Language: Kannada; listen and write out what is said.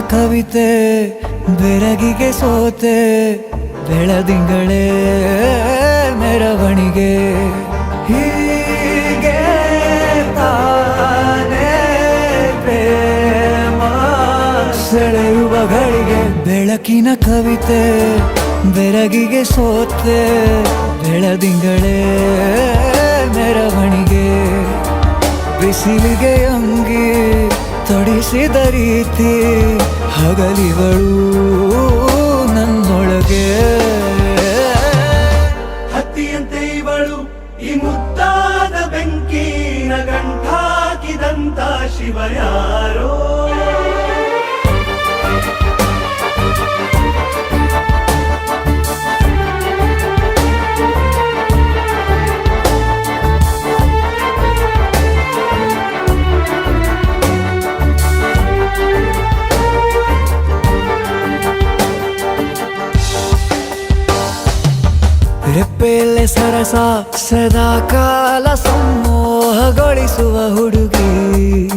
ಕವಿತೆ, ಬೆರಗಿಗೆ ಸೋತೆ, ಬೆಳದಿಂಗಳೇ ಮೆರವಣಿಗೆ. ಹೀಗೆ ತಾನೇ ಪ್ರೇಮ ಸೆಳೆಯುವ ಬೆಳಕಿನ ಕವಿತೆ, ಬೆರಗಿಗೆ ಸೋತೆ, ಬೆಳದಿಂಗಳೇ ಮೆರವಣಿಗೆ. ಬಿಸಿಲಿಗೆ ತೊಡಿಸಿದ ರೀತಿ ಹಗಲಿಗಳು ನನ್ನೊಳಗೆ. ಹತ್ತಿಯಂತೆ ಇವಳು ಈ ಮುದ್ದಾದ ಬೆಂಕಿನ ಗಂಟಾಕಿದಂತ ಶಿವ ರೆಪ್ಪೆಯಲ್ಲೇ ಸರಸ ಸದಾ ಕಾಲ ಸಂಮೋಹಗೊಳಿಸುವ ಹುಡುಗಿ.